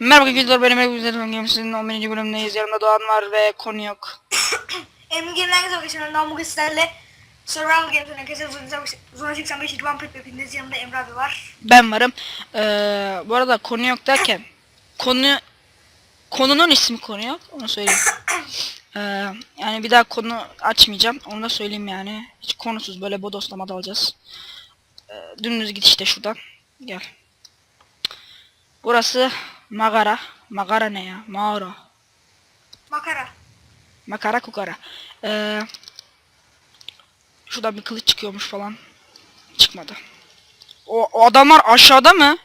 Merhaba arkadaşlar benim Ebru Güzel Games'in 11. bölümündeyiz. Yanımda Doğan var ve konu yok. Emin Game'den güzel geçen bugün sizlerle Survival Games'in arkadaşlar Zona 85 İdvan Prep hepiniz yanımda Emre abi var. Ben varım. Ee, bu arada konu yok derken konu konunun ismi konu yok. Onu söyleyeyim. Ee, yani bir daha konu açmayacağım. Onu da söyleyeyim yani. Hiç konusuz böyle bodoslama dalacağız. Ee, dümdüz git işte şuradan. Gel. Burası Magara. Magara ne ya? Mağara. Makara. Makara kukara. Ee, şuradan bir kılıç çıkıyormuş falan. Çıkmadı. O, o adamlar aşağıda mı?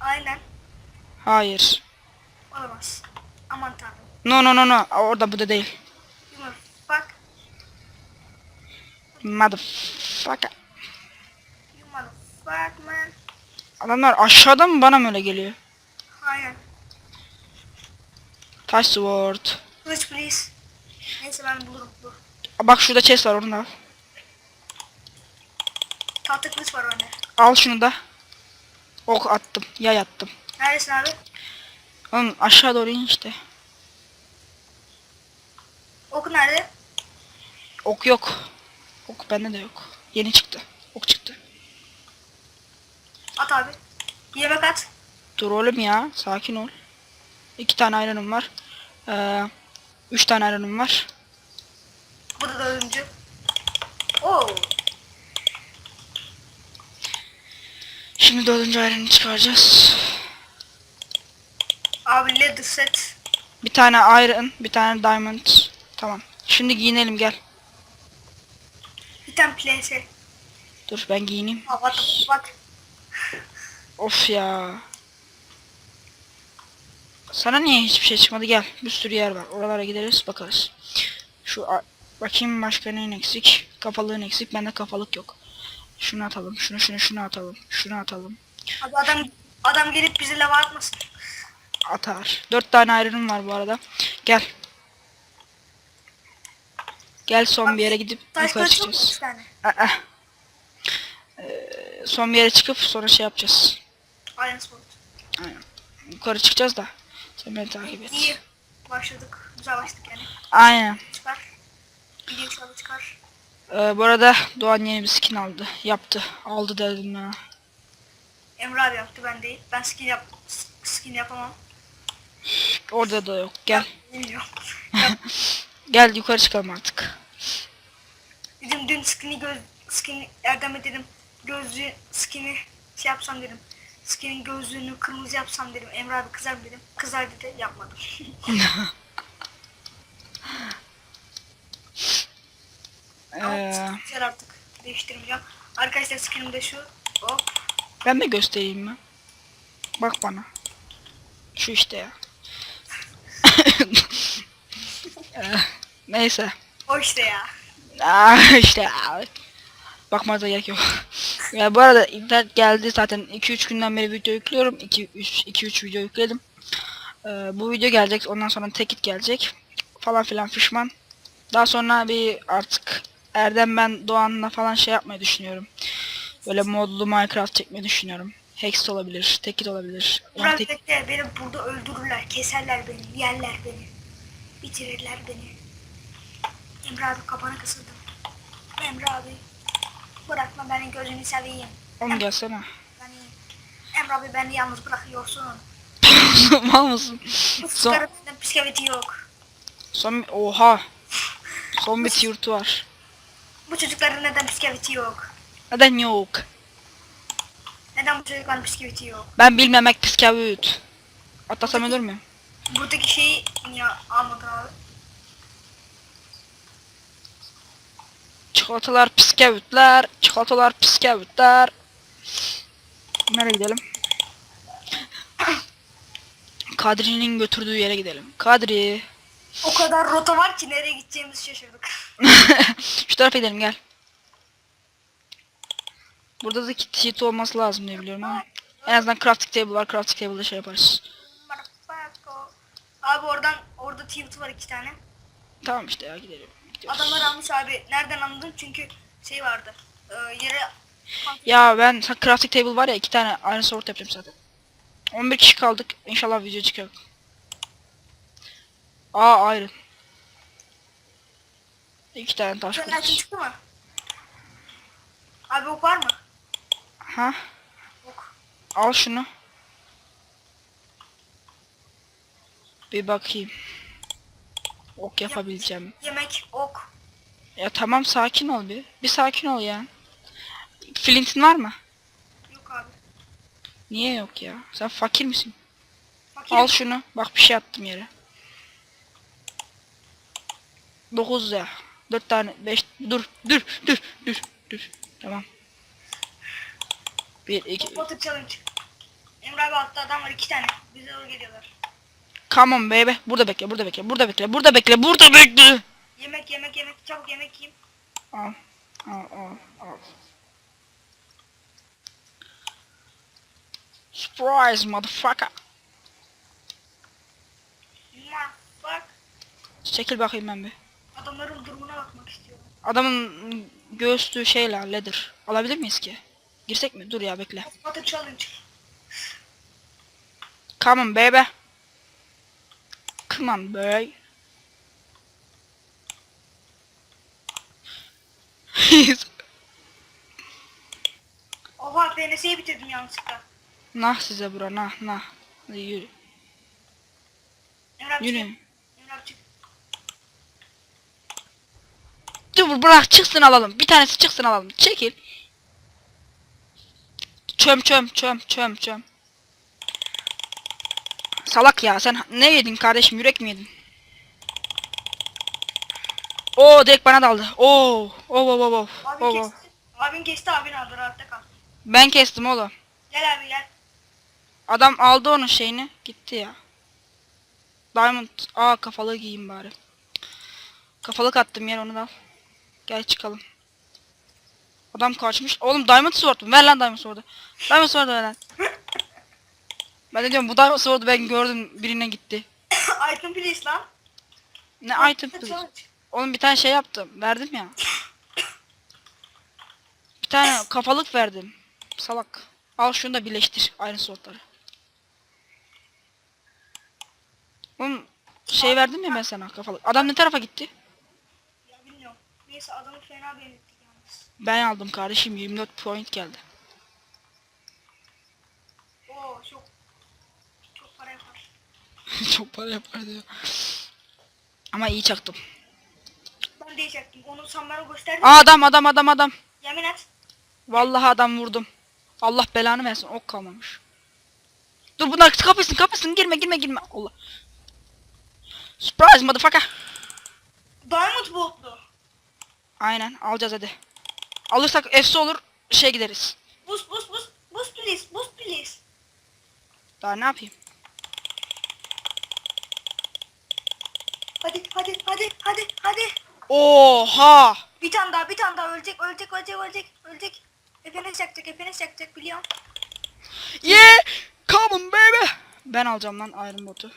Aynen. Hayır. Olamaz. Aman tanrım. No no no no. Orada bu da değil. Fuck. Motherfucker. You motherfuck man. Adamlar aşağıda mı bana mı öyle geliyor? Aynen. Taş sword. Kılıç please. Neyse ben bulurum. Dur. Bak şurada chest var onu al. Tahta kılıç var bende. Al şunu da. Ok attım. Yay attım. Neredesin abi? Oğlum aşağı doğru in işte. Oku nerede? Ok yok. Ok bende de yok. Yeni çıktı. Ok çıktı. At abi. Yemek at. Dur oğlum ya. Sakin ol. İki tane ayranım var. Ee, üç tane ayranım var. Bu da dördüncü. Oo. Şimdi dördüncü ayranı çıkaracağız. Abi leather set. Bir tane iron, bir tane diamond. Tamam. Şimdi giyinelim gel. Bir tane place. Dur ben giyineyim. Bak bak. Of ya. Sana niye hiçbir şey çıkmadı? Gel. Bir sürü yer var. Oralara gideriz bakarız. Şu bakayım başka neyin eksik? Kapalığın eksik. Bende kapalık yok. Şunu atalım. Şunu şunu şunu atalım. Şunu atalım. Abi adam adam gelip bizi lava atmasın. Atar. Dört tane ayrınım var bu arada. Gel. Gel son bir yere gidip yukarı çıkacağız. üç tane? Aa. Ee, son bir yere çıkıp sonra şey yapacağız. Sword. Aynen. Yukarı çıkacağız da. Sen beni takip et. İyi. Başladık. Güzel başladık yani. Aynen. Çıkar. Video inşallah çıkar. Ee, bu arada Doğan yeni bir skin aldı. Yaptı. Aldı dedim ya. Emre abi yaptı ben değil. Ben skin yap skin yapamam. Orada da yok. Gel. Bilmiyorum. Gel yukarı çıkalım artık. dedim dün skin'i göz skin Erdem'e dedim gözlüğü skin'i şey yapsam dedim. Skin'in gözlüğünü kırmızı yapsam dedim. Emre abi kızar mı dedim. Kızar dedi yapmadım. Ee, Güzel artık değiştirmeyeceğim. Arkadaşlar skin'im de şu. Hop. ben de göstereyim mi? Bak bana. Şu işte ya. Ee, neyse. O işte ya. Aa, işte abi. Bakmaza gerek yok. ya bu arada internet geldi zaten 2-3 günden beri video yüklüyorum. 2-3 video yükledim. Ee, bu video gelecek ondan sonra tekit gelecek. Falan filan fişman. Daha sonra bir artık Erdem ben Doğan'la falan şey yapmayı düşünüyorum. Böyle modlu Minecraft çekmeyi düşünüyorum. Hex olabilir, tekit olabilir. Biraz tek- bekle beni burada öldürürler, keserler beni, yerler beni. Bitirirler beni. Emre abi kapana kısıldım. Emre abi. Bırakma beni gözünü seveyim. Oğlum gelsene. Beni. Emre abi beni yalnız bırakıyorsun. Mal mısın? Son, psikoveti yok. son, oha. Son bir tiyurtu var. Bu çocukların neden psikoveti yok? Neden yok? Neden bu çocukların psikoveti yok? Ben bilmemek piskavüt. Atlasam ölür müyüm? Buradaki şeyi niye almadın abi? Çikolatalar piskavütler. Çikolatalar piskavütler. Nereye gidelim? Kadri'nin götürdüğü yere gidelim. Kadri. O kadar rota var ki nereye gideceğimizi şaşırdık. Şu tarafa gidelim gel. Burada da kit sheet olması lazım diye biliyorum ama. En azından crafting table var. Crafting table'da şey yaparız. Abi oradan orada tweet var iki tane. Tamam işte ya gidelim. Adamlar almış abi. Nereden anladın? Çünkü şey vardı. E, yere Ya ben crafting table var ya iki tane iron sword yapacağım zaten. 11 kişi kaldık. İnşallah video çıkar. Aa ayrı. İki tane taş Sen çıktı mı? Abi ok var mı? Ha? Ok. Al şunu. Bir bakayım. Ok yapabileceğim. Yemek, ok. Ya tamam sakin ol bir. Bir sakin ol ya. Flint'in var mı? Yok abi. Niye yok ya? Sen fakir misin? Fakirim. Al şunu. Bak bir şey attım yere. 9 ya. 4 tane 5 dur dur dur dur dur. Tamam. 1 2 Batı challenge. Emre abi altta adam var iki tane. Bize doğru geliyorlar. Come on baby. Burada bekle, burada bekle, burada bekle, burada bekle, burada bekle. Yemek yemek yemek çabuk yemek yiyeyim. Al. Al al al. Surprise motherfucker. Ma bak. Çekil bakayım ben bir. Adamların durumuna bakmak istiyorum. Adamın göğüslü şeyler leather. Alabilir miyiz ki? Girsek mi? Dur ya bekle. Batı challenge. Come on baby. Come on boy. Oha PNS'yi bitirdim yanlışlıkla. nah size bura nah nah. Hadi yürü. Emre abi Yürü. çık. Çık. Dur bırak çıksın alalım. Bir tanesi çıksın alalım. Çekil. Çöm çöm çöm çöm çöm. Salak ya sen ne yedin kardeşim yürek mi yedin? Oo direkt bana daldı. Oo. Oo oo oo. Oo. kesti. Abin kesti abin aldı rahatta kal. Ben kestim oğlum. Gel abi gel. Adam aldı onun şeyini. Gitti ya. Diamond. Aa kafalı giyeyim bari. Kafalık attım yer onu da al. Gel çıkalım. Adam kaçmış. Oğlum Diamond Sword mu? Ver lan Diamond Sword'u. Diamond Sword'u ver lan. Ben de diyorum bu Diamond Sword'u ben gördüm birine gitti. Item please lan. Ne item please? Oğlum bir tane şey yaptım. Verdim ya. Bir tane kafalık verdim. Salak. Al şunu da birleştir. Aynı swordları. Oğlum şey verdim ya ben sana kafalık. Adam ne tarafa gitti? Ya bilmiyorum. Neyse adamı fena yalnız. Ben aldım kardeşim 24 point geldi. Oo çok çok para yapar. Çok para yapar diyor. Ama iyi çaktım. Ben diyecektim. Onu sen bana gösterdin. Aa, adam adam adam adam. Yemin et. Vallahi adam vurdum. Allah belanı versin ok kalmamış. Dur bunlar kapısın kapısın girme girme girme. Allah. Surprise motherfucker. Diamond botlu. Aynen alacağız hadi. Alırsak efsi olur şey gideriz. Boost boost boost. Boost please. Boost please. Daha ne yapayım? Hadi hadi hadi hadi hadi. Oha! Bir tane daha bir tane daha ölecek ölecek ölecek ölecek ölecek. Efeniz yakacak efeniz yakacak biliyorum. Yeah! Come on baby! Ben alacağım lan Iron Bot'u.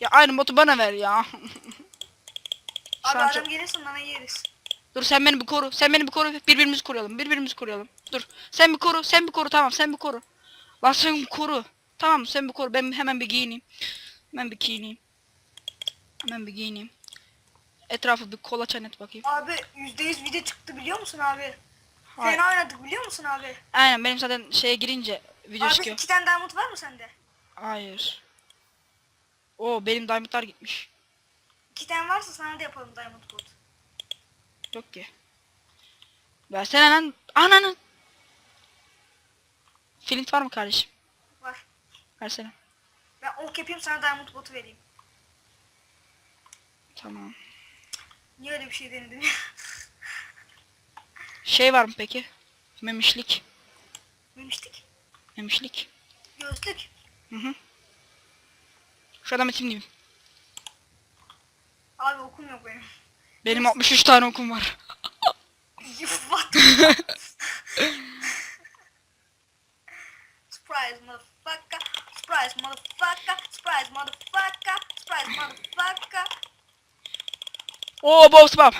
Ya Iron Bot'u bana ver ya. Abi adam çok- gelirsin bana yeriz. Dur sen beni bir koru. Sen beni bir koru. Birbirimizi koruyalım. Birbirimizi koruyalım. Dur. Sen bir koru. Sen bir koru. Tamam sen bir koru. Lan sen koru. Tamam sen bir koru. Ben hemen bir giyineyim. Hemen bir giyineyim. Hemen bir giyineyim. Etrafı bir kolaçan et bakayım. Abi %100 video çıktı biliyor musun abi? Hayır. Fena oynadık biliyor musun abi? Aynen benim zaten şeye girince video abi çıkıyor. iki tane diamond var mı sende? Hayır. Oo benim diamondlar gitmiş. İki tane varsa sana da yapalım diamond gold. Yok ki. Versene lan. Ananı. Flint var mı kardeşim? Var. Versene. Ben ok yapayım sana diamond botu vereyim. Tamam. Niye öyle bir şey denedin ya? Şey var mı peki? Memişlik. Demiştik. Memişlik. Gözlük. Hı hı. Şu adamı tim diyeyim. Abi okum yok benim. Benim 63 tane okum var. What? Surprise motherfucker. Surprise motherfucker. Surprise motherfucker. Surprise motherfucker. Oo boss bab.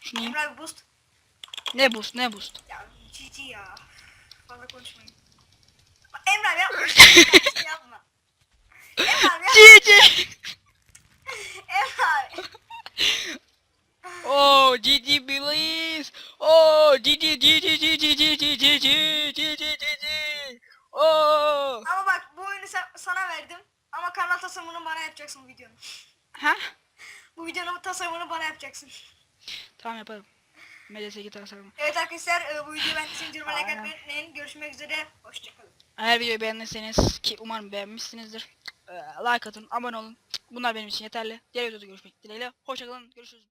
Şunu yiyeyim. Emre abi boost. Ne boost ne boost. Ya GG ya. Fazla konuşmayın. Bak Emre abi yapma. yapma. Emre abi yapma. GG. Emre abi. Oh GG please. Oh GG GG GG GG GG GG GG. Oh. Ama bak bu oyunu sa- sana verdim. Ama kanal tasarımını bana yapacaksın videonun. Ha? Bu videonun tasarımını bana yapacaksın. Tamam yaparım. MDS tasarım. Evet arkadaşlar e, bu videoyu ben sizin like atmayı. Görüşmek üzere. Hoşçakalın. Eğer videoyu beğendiyseniz ki umarım beğenmişsinizdir. Ee, like atın, abone olun. Bunlar benim için yeterli. Diğer videoda görüşmek dileğiyle. Hoşçakalın. Görüşürüz.